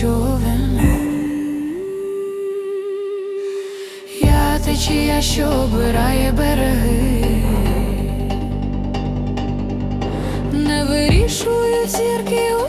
човен. Я течія, що обирає береги, не вирішую зірки у